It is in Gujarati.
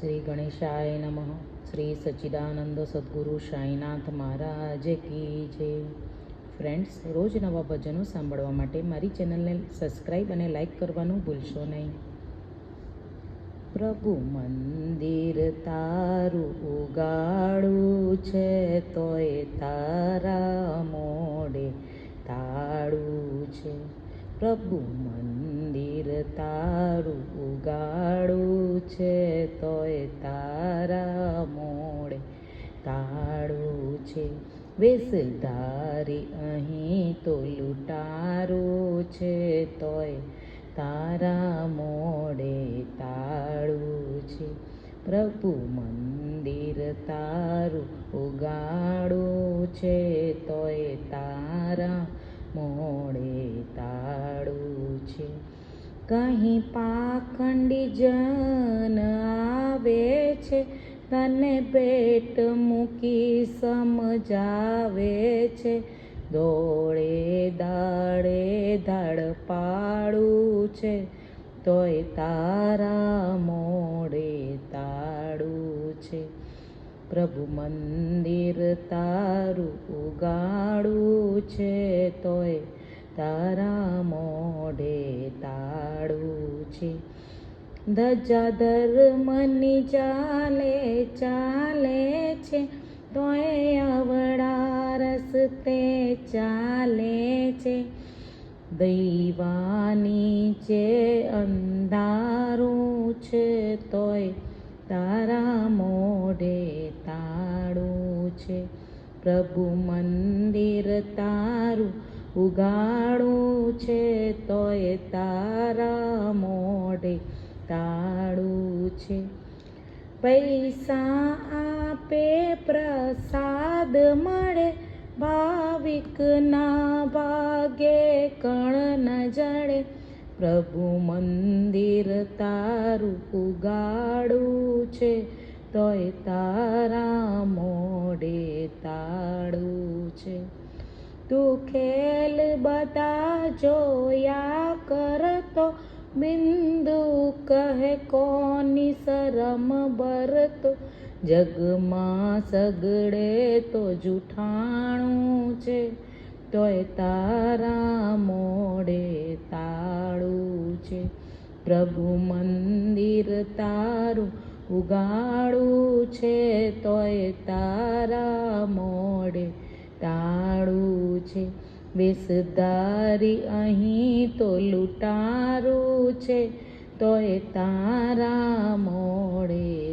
શ્રી ગણેશાય નમઃ. શ્રી સચ્ચિદાનંદ સદગુરુ સાંઈનાથ મહારાજ કી જય. ફ્રેન્ડ્સ, રોજ નવા ભજનો સાંભળવા માટે મારી ચેનલને સબસ્ક્રાઈબ અને લાઈક કરવાનું ભૂલશો નહીં. પ્રભુ મંદિર તારું ઉગાડું છે તોય તારા મોડે તાળું છે. પ્રભુ મંદિર તારું ઉગાડું છે તોય તારા મોડે તાળું છે. વેસધારી અહીં તો લૂંટારું છે તોય તારા મોડે તાળું છે. પ્રભુ મંદિર તારું ઉગાડું છે તોય તારા મોડે તાળું છે. કહી પાખંડી જન આવે છે? તને ભેટ મૂકી સમજાવે છે. દોડે દાડે ધડ પાડું છે. તોય તારા મોડે તાળું છે. પ્રભુ મંદિર તારું ઉગાડું છે. તોય તારા મોઢે તાળું છે. ધજા ધર્મની ચાલે ચાલે છે. તોય અવળા રસ્તે ચાલે છે. દૈવાની છે અંધારું છે તોય તારા મોઢે તાળું છે. પ્રભુ મંદિર તારું ઉગાડું છે તોય તારા મોઢે તાળું છે. પૈસા આપે, પ્રસાદ મળે ભાવિકના ભાગે કણ ન જડે. પ્રભુ મંદિર તારું ઉગાડું છે તોય તારા મોડે તાળું છે. તું ખેલ બધા જોયા કરતો બિંદુ કહે કોની શરમ ભરતો જગમાં સગડે તો જૂઠાણું છે, તોય તારા મોડે તાળું છે. પ્રભુ મંદિર તારું ઉગાડું છે, તોય તારા મોડે તાળું છે. વેશધારી અહીં તો લૂંટારું છે. તોય તારા મોડે